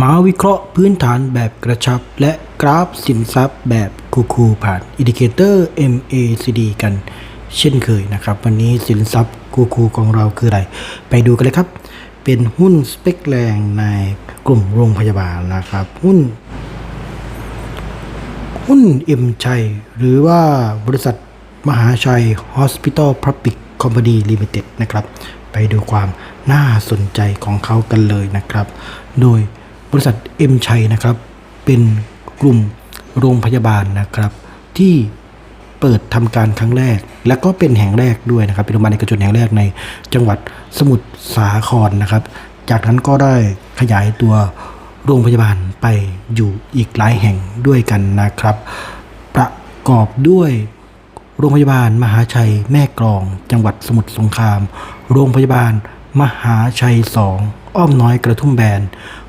มาวิเคราะห์พื้นฐานแบบกระชับ และกราฟสินทรัพย์แบบคูลๆผ่านอินดิเคเตอร์ MACD กัน เช่นเคยนะครับ วันนี้สินทรัพย์คูลๆของเราคืออะไร ไปดูกันเลยครับ เป็นหุ้นสเปคแรงในกลุ่มโรงพยาบาลนะครับ หุ้น หุ้นเอ็มชัย หรือว่าบริษัทมหาชัย Hospital Public Company Limited นะครับ ไปดูความน่าสนใจของเขากันเลยนะครับ โดย บริษัทเอ็มชัยนะครับเป็นกลุ่มโรงพยาบาลนะครับ ที่เปิดทำการครั้งแรก และก็เป็นแห่งแรกด้วยนะครับเป็นโรงพยาบาลเอกชนแห่งแรกในจังหวัดสมุทรสาครนะครับ จากนั้นก็ได้ขยายตัวโรงพยาบาลไปอยู่อีกหลายแห่งด้วยกันนะครับ ประกอบด้วยโรงพยาบาลมหาชัยแม่กลอง จังหวัดสมุทรสงคราม โรงพยาบาลมหาชัยสองอ้อมน้อยกระทุ่มแบน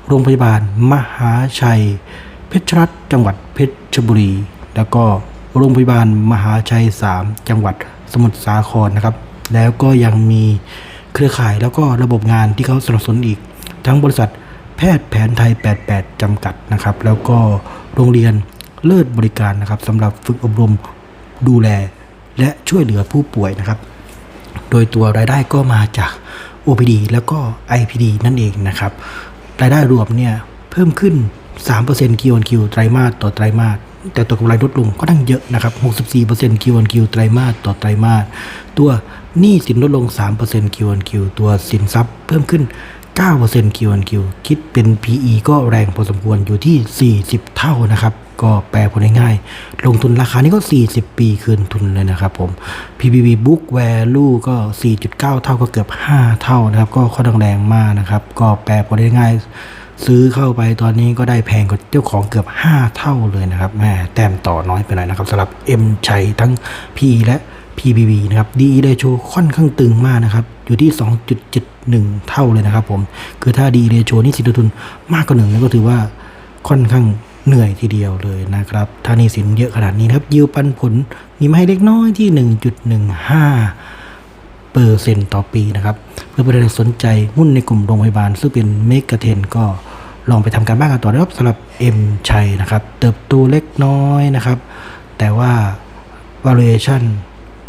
โรงพยาบาลมหาชัย เพชรรัตจังหวัดเพชรบุรี แล้วก็โรงพยาบาลมหาชัย 3 จังหวัดสมุทรสาครนะครับ แล้วก็ยังมีเครือข่ายแล้วก็ระบบงานที่เขาสนับสนุนอีก ทั้งบริษัทแพทย์แผนไทย 88 จำกัดนะครับ แล้วก็โรงเรียนเลิศบริการนะครับสำหรับฝึกอบรมดูแล และช่วยเหลือผู้ป่วยนะครับ โดยตัวรายได้ก็มาจาก OPD แล้วก็ IPD นั่นเองนะครับ รายได้รวมเนี่ยเพิ่มขึ้น 3% Q on Q ไตรมาสต่อไตรมาสแต่ตัวกำไรลดลงก็ตั้งเยอะนะครับ 64% Q on Q ไตรมาสต่อไตรมาสตัวหนี้สินลดลง 3% Q on Q ตัวสินทรัพย์เพิ่มขึ้น 9% Q on Q คิดเป็น PE ก็แรงพอสมควรอยู่ที่ 40 เท่านะครับ ก็แปลผลง่ายๆลงทุนราคานี้ก็ 40 ปีคืนทุนเลยนะครับผม PBB Book Value ก็ 4.9 เท่าก็เกือบ 5 เท่านะครับ ก็ค่อนข้างแรงมากนะครับ ก็แปลผลง่ายซื้อเข้าไปตอนนี้ก็ได้แพงกว่าเจ้าของเกือบ 5 เท่าเลยนะครับแม่แต้มต่อน้อยไปหน่อยนะครับสำหรับ M ชัยทั้ง P และ PBB นะครับ DE ratio ค่อนข้างตึงมากนะครับ อยู่ที่ 2.71 เท่าเลยนะครับผม คือถ้า DE ratio นี่สินทุนมากกว่าหนึ่งก็ถือว่าค่อนข้าง เหนื่อยทีเดียวเลยนะครับถ้านี่สินเยอะขนาดนี้นครับ ยิวปันผลมีมาให้เล็กน้อยที่ 1.15เปอร์เซ็นต์ต่อปีนะครับเพื่อประชาชนสนใจหุ้นในกลุ่มโรงพยาบาล ซึ่งเป็นเมกะเทนก็ลองไปทำการบ้านกันต่อนะครับสำหรับ M ชัยนะครับ เติบโตเล็กน้อยนะครับ แต่ว่า valuation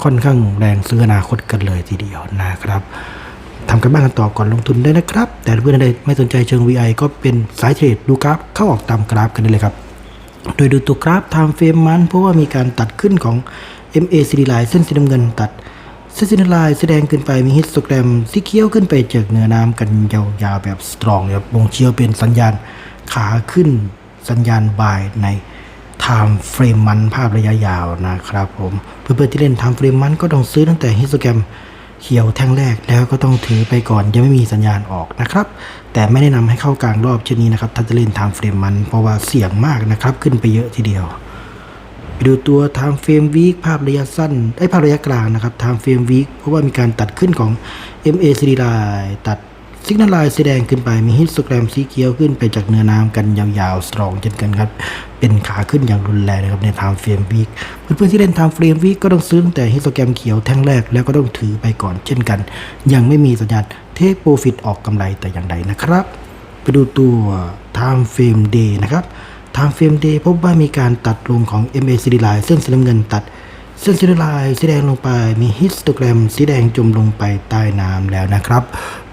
ค่อนข้างแรงซื้ออนาคตกันเลยทีเดียวนะครับ ทำกันบ้านกันต่อก่อนลงทุนได้นะครับ แต่เพื่อนใดไม่สนใจเชิง VI ก็เป็นสายเทรดดูกราฟเข้าออกตามกราฟกันได้เลยครับ โดยดูตัวกราฟ time frame มัน เพราะว่ามีการตัดขึ้นของ MACD line เส้นสีน้ำเงินตัดเส้นสีน้ำลายแสดงขึ้นไปมีฮิสโตแกรมสีเขียวขึ้นไปจากเนื้อน้ำกันยาวๆแบบสตรองเลยครับบ่งเชี้ว่าเป็นสัญญาณขาขึ้นสัญญาณบายใน time frame มันภาพระยะยาวนะครับผมเพื่อนๆที่เล่น time frame มันก็ต้องซื้อตั้งแต่ฮิสโตแกรม เขียวแท่งแรกแล้วก็ต้องถือไปก่อนยังไม่มีสัญญาณออกนะครับ แต่ไม่แนะนำให้เข้ากลางรอบเช่นนี้นะครับถ้าจะเล่นทางเฟรมมันเพราะว่าเสี่ยงมากนะครับ ขึ้นไปเยอะทีเดียวไปดูตัวทางเฟรมวีคภาพระยะสั้นได้ภาพระยะกลางนะครับทางเฟรมวีคเพราะว่ามีการตัดขึ้นของ MACD line ตัด signal line สีแดงขึ้นไปมี histogram สีเขียวขึ้นไปจากเนื้อน้ำกันยาวๆ strong เช่นกันครับ เป็นขาขึ้นอย่างรุนแรงนะครับใน time frame week เพื่อนๆที่เล่น time frame week ก็ต้องซื้อตั้งแต่ histogram เขียวแท่งแรกแล้วก็ต้องถือไปก่อนเช่นกัน ยังไม่มีสัญญาณ take profit ออกกำไรแต่อย่างใดนะครับ ไปดูตัว time frame day นะครับ time frame day พบว่ามีการตัดลงของ MACD line เส้นสีน้ำเงินตัด เส้นสีน้ำลายสีแดงลงไป มีฮิสโตแกรมสีแดงจมลงไปใต้น้ำแล้วนะครับ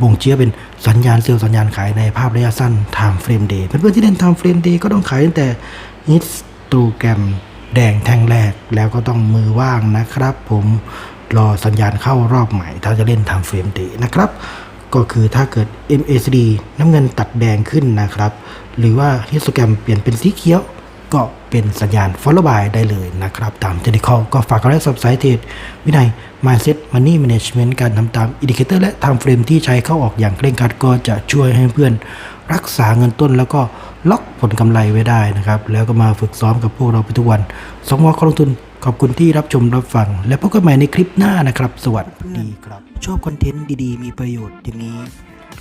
บ่งชี้ว่าเป็นสัญญาณเซลล์สัญญาณขายในภาพระยะสั้น time frame day เพื่อนๆที่เล่น time frame day ก็ต้องขายตั้งแต่ฮิสโตแกรมแดงแท่งแรกแล้วก็ต้องมือว่างนะครับ ผมรอสัญญาณเข้ารอบใหม่ ถ้าจะเล่น time frame day นะครับ ก็คือถ้าเกิด MACD น้ำเงินตัดแดงขึ้นนะครับ หรือว่าฮิสโตแกรมเปลี่ยนเป็นสีเขียว ก็เป็นสัญญาณ follow by ได้เลยนะครับ ตาม technical ก็ฝากกดไลค์ซับสไครต์เทรดวินัย mindset money management การทำตาม indicator และ time frame ที่ใช้เข้าออกอย่างเคร่งครัดก็จะช่วยให้เพื่อนรักษาเงินต้นแล้วก็ล็อกผลกำไรไว้ได้นะครับ แล้วก็มาฝึกซ้อมกับพวกเราไปทุกวันสองวอลงทุนขอบคุณที่รับชมรับฟัง และพบกันใหม่ในคลิปหน้านะครับ สวัสดีครับ ชอบคอนเทนต์ดีๆ มีประโยชน์อย่างนี้